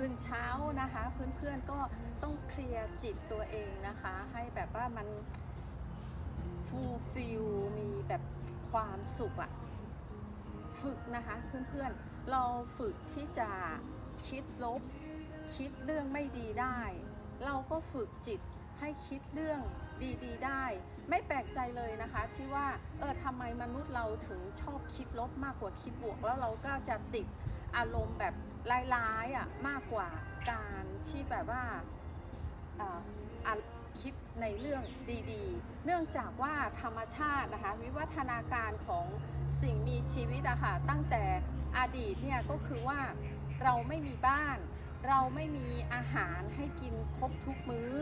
ตื่นเช้านะคะ เพื่อนๆก็ต้องเคลียร์จิตตัวเองนะคะ ให้แบบว่ามันฟูลฟิลมีแบบความสุขอะฝึกนะคะเพื่อนๆเราฝึกที่จะคิดลบ คิดเรื่องไม่ดีได้ เราก็ฝึกจิตให้คิดเรื่องดีๆ ได้ ไม่แปลกใจเลยนะคะที่ว่าเออทำไมมนุษย์เราถึงชอบคิดลบมากกว่าคิดบวก แล้วเราก็จะติด อารมณ์แบบร้ายๆอะมากกว่าการที่แบบว่าอ่าอะคิดในเรื่องดีๆ เนื่องจากว่าธรรมชาตินะคะวิวัฒนาการของสิ่งมีชีวิตอะค่ะตั้งแต่อดีตเนี่ยก็คือว่าเราไม่มีบ้าน เราไม่มีอาหารให้กินครบทุกมื้อ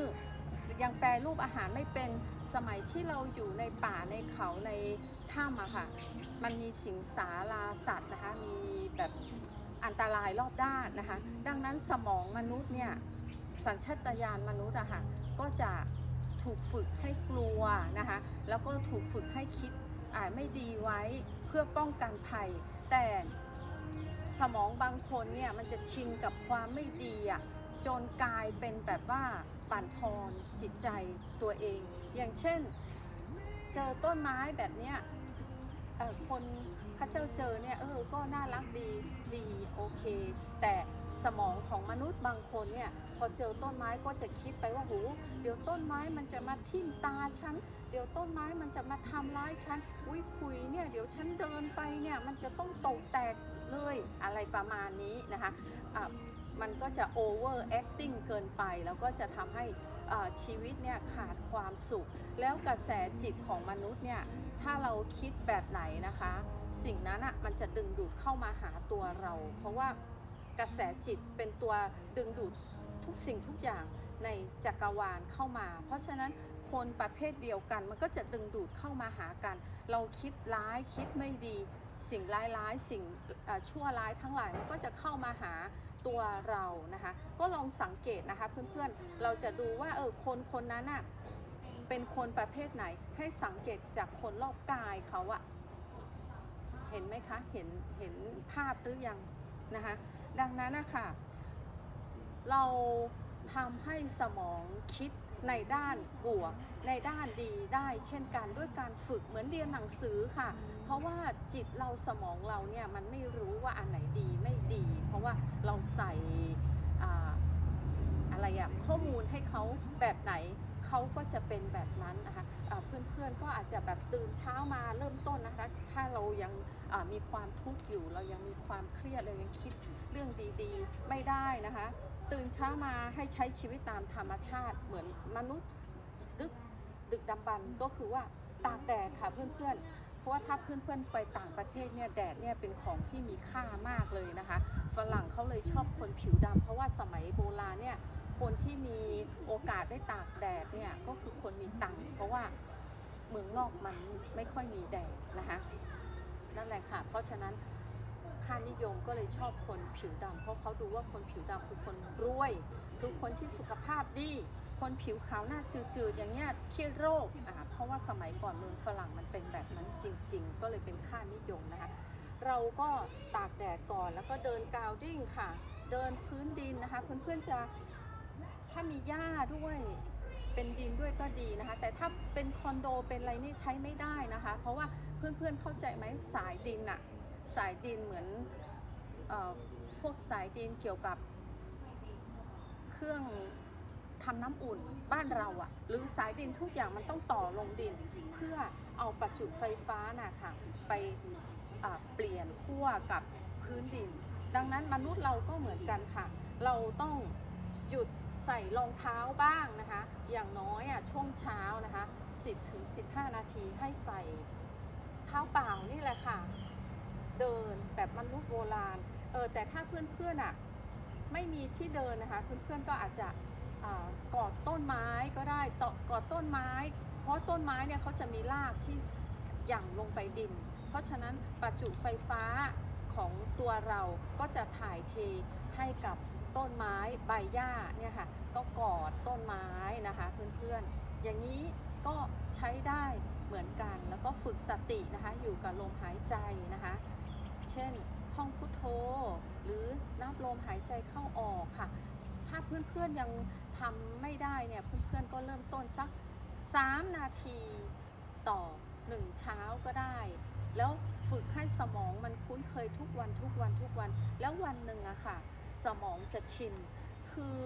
ยังแปรรูปอาหารไม่เป็นสมัยที่เราอยู่ในป่าในเขาในถ้ำอะค่ะมันมีสิงสาราสัตว์นะคะมีแบบ อันตรายรอบด้านนะคะ ดังนั้นสมองมนุษย์เนี่ยสัญชาตญาณมนุษย์อะค่ะก็จะถูกฝึกให้กลัวนะคะ แล้วก็ถูกฝึกให้คิดอ่าไม่ดีไว้เพื่อป้องกันภัย แต่สมองบางคนเนี่ยมันจะชินกับความไม่ดีอะจนกลายเป็นแบบว่าปั่นทอนจิตใจตัวเอง อย่างเช่น เจอต้นไม้แบบเนี้ยคน เข้าเจ้าเจอเนี่ยเออก็น่ารักดีดีโอเค แต่สมองของมนุษย์บางคนเนี่ยพอเจอต้นไม้ก็จะคิดไปว่าโหเดี๋ยวต้นไม้มันจะมาทิ่มตาฉันเดี๋ยวต้นไม้มันจะมาทำร้ายฉันอุ้ยคุยเนี่ยเดี๋ยวฉันเดินไปเนี่ยมันจะต้องตกแตกเลยอะไรประมาณนี้นะคะะมันก็จะ over acting เกินไป แล้วก็จะทำให้ชีวิตเนี่ยขาดความสุข แล้วกระแสจิตของมนุษย์เนี่ยถ้าเราคิดแบบไหนนะคะ สิ่งนั้นอะมันจะดึงดูดเข้ามาหาตัวเรา เพราะว่ากระแสจิตเป็นตัวดึงดูดทุกสิ่งทุกอย่างในจักรวาลเข้ามา เพราะฉะนั้นคนประเภทเดียวกัน มันก็จะดึงดูดเข้ามาหากัน เราคิดร้ายคิดไม่ดี สิ่งร้ายๆสิ่งชั่วร้ายทั้งหลายมันก็จะเข้ามาหาตัวเรานะคะ ก็ลองสังเกตนะคะเพื่อนๆเราจะดูว่าเออคนคนนั้นอะเป็นคนประเภทไหนให้สังเกตจากคนรอบกายเขาอะ เห็นไหมคะ เห็น เห็นภาพหรือยังนะคะ ดังนั้นนะคะเราทำให้สมองคิดในด้านบวก ในด้านดีได้เช่นกันด้วยการฝึกเหมือนเรียนหนังสือค่ะ เพราะว่าจิตเราสมองเราเนี่ยมันไม่รู้ว่าอันไหนดีไม่ดี เพราะว่าเราใส่ อ่าอะไรอะข้อมูลให้เขาแบบไหนเขาก็จะเป็นแบบนั้นนะคะอ่าเพื่อนๆก็อาจจะแบบตื่นเช้ามาเริ่มต้นนะคะถ้าเรายังมีความทุกข์อยู่ เรายังมีความเครียดเรายังคิดเรื่องดีๆ ไม่ได้นะคะ ตื่นเช้ามาให้ใช้ชีวิตตามธรรมชาติเหมือนมนุษย์ดึกดึกดำบรรก็คือว่าตากแดดค่ะเพื่อนๆ เพราะว่าถ้าเพื่อนๆไปต่างประเทศเนี่ยแดดเนี่ยเป็นของที่มีค่ามากเลยนะคะ ฝรั่งเขาเลยชอบคนผิวดำเพราะว่าสมัยโบราณเนี่ย คนที่มีโอกาสได้ตากแดดเนี่ยก็คือคนมีตังค์เพราะว่าเมืองนอกมันไม่ค่อยมีแดดนะคะนั่นแหละค่ะ เพราะฉะนั้นค่านิยมก็เลยชอบคนผิวดำเพราะเขาดูว่าคนผิวดำคือคนรวย คือคนที่สุขภาพดี คนผิวขาวหน้าจืดๆอย่างเงี้ยเครียดโรคอ่าเพราะว่าสมัยก่อนเมืองฝรั่งมันเป็นแบบนั้นจริง ๆ ก็เลยเป็นค่านิยมนะคะเราก็ตากแดดก่อนแล้วก็เดินกาวดิ้งค่ะ เดินพื้นดินนะคะ เพื่อนๆจะ ถ้ามีหญ้าด้วยเป็นดินด้วยก็ดีนะคะ แต่ถ้าเป็นคอนโดเป็นอะไรนี่ใช้ไม่ได้นะคะ เพราะว่าเพื่อนๆเข้าใจไหมสายดินอะสายดินเหมือนอพวกสายดินเกี่ยวกับเครื่องทำน้ำอุ่นบ้านเราอะหรือสายดินทุกอย่างมันต้องต่อลงดิน เพื่อเอาประจุไฟฟ้าน่ะค่ะไปเปลี่ยนขั้วกับพื้นดิน ดังนั้นมนุษย์เราก็เหมือนกันค่ะ เราต้องหยุด ใส่รองเท้าบ้างนะคะ อย่างน้อยอะช่วงเช้านะคะ 10ถึง15 นาทีให้ใส่เท้าเปล่านี่แหละค่ะ เดินแบบมนุษย์โบราณเออแต่ถ้าเพื่อนๆอะไม่มีที่เดินนะคะ เพื่อนๆก็อาจจะกอดต้นไม้ก็ได้ตกอดต้นไม้ เพราะต้นไม้เนี่ยเขาจะมีรากที่หยั่งลงไปดิน เพราะฉะนั้นประจุไฟฟ้าของตัวเราก็จะถ่ายเทให้กับ ต้นไม้ใบหญ้าเนี่ยค่ะก็กอดต้นไม้นะคะเพื่อนๆอย่างนี้ก็ใช้ได้เหมือนกันแล้วก็ฝึกสตินะคะอยู่กับลมหายใจนะคะ เช่นท่องพุทโธ หรือนับลมหายใจเข้าออกค่ะ ถ้าเพื่อนๆยังทำไม่ได้เนี่ยเพื่อนๆก็เริ่มต้นสัก 3 นาทีต่อ 1 เช้าก็ได้ แล้วฝึกให้สมองมันคุ้นเคยทุกวันทุกวันทุกวันแล้ววันหนึ่งอะค่ะ สมองจะชิน คือ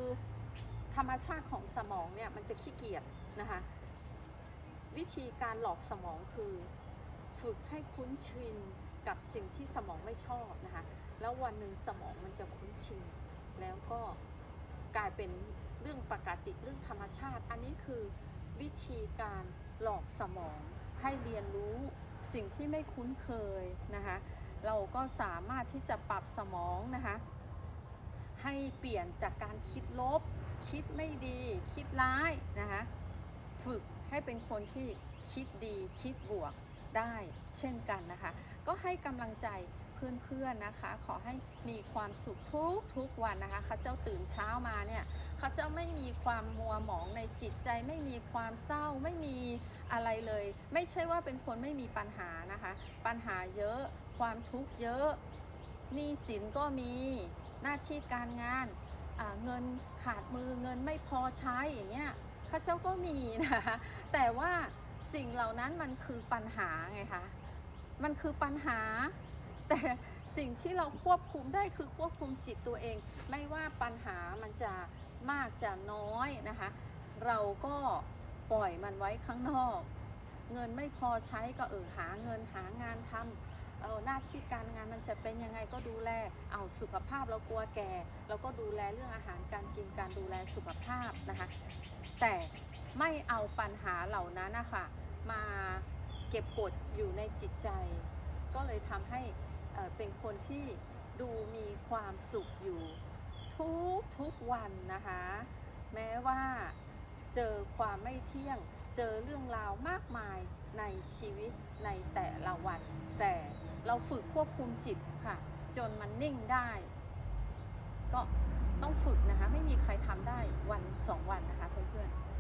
ธรรมชาติของสมองเนี่ยมันจะขี้เกียจนะคะ วิธีการหลอกสมองคือฝึกให้คุ้นชินกับสิ่งที่สมองไม่ชอบนะคะ แล้ววันหนึ่งสมองมันจะคุ้นชิน แล้วก็กลายเป็นเรื่องปกติเรื่องธรรมชาติ อันนี้คือวิธีการหลอกสมองให้เรียนรู้สิ่งที่ไม่คุ้นเคยนะคะ เราก็สามารถที่จะปรับสมองนะคะ ให้เปลี่ยนจากการคิดลบ คิดไม่ดี คิดร้ายนะคะฝึกให้เป็นคนที่คิดดีคิดบวกได้เช่นกันนะคะ ก็ให้กำลังใจเพื่อนๆนะคะ ขอให้มีความสุขทุกทุกวันนะคะเขาเจ้าตื่นเช้ามาเนี่ยเขาเจ้าไม่มีความมัวหมองในจิตใจ ไม่มีความเศร้าไม่มีอะไรเลย ไม่ใช่ว่าเป็นคนไม่มีปัญหานะคะ ปัญหาเยอะความทุกข์เยอะหนี้สินก็มี หน้าที่การงานเงินขาดมือเงินไม่พอใช้อย่างเงี้ยข้าเจ้าก็มีนะคะแต่ว่าสิ่งเหล่านั้นมันคือปัญหาไงคะมันคือปัญหา แต่สิ่งที่เราควบคุมได้คือควบคุมจิตตัวเอง ไม่ว่าปัญหามันจะมากจะน้อยนะคะ เราก็ปล่อยมันไว้ข้างนอก เงินไม่พอใช้ก็เออหาเงินหางานทำ เอาหน้าที่การงานมันจะเป็นยังไงก็ดูแลเอาสุขภาพเรากลัวแก่เราก็ดูแลเรื่องอาหารการกินการดูแลสุขภาพนะคะแต่ไม่เอาปัญหาเหล่านั้นนะคะมาเก็บกดอยู่ในจิตใจ ก็เลยทำให้เอ่อเป็นคนที่ดูมีความสุขอยู่ทุกทุกวันนะคะ แม้ว่าเจอความไม่เที่ยง เจอเรื่องราวมากมายในชีวิตในแต่ละวันแต่ เราฝึกควบคุมจิตค่ะ จนมันนิ่งได้ ก็ต้องฝึกนะคะ ไม่มีใครทำได้วันสองวันนะคะเพื่อนๆ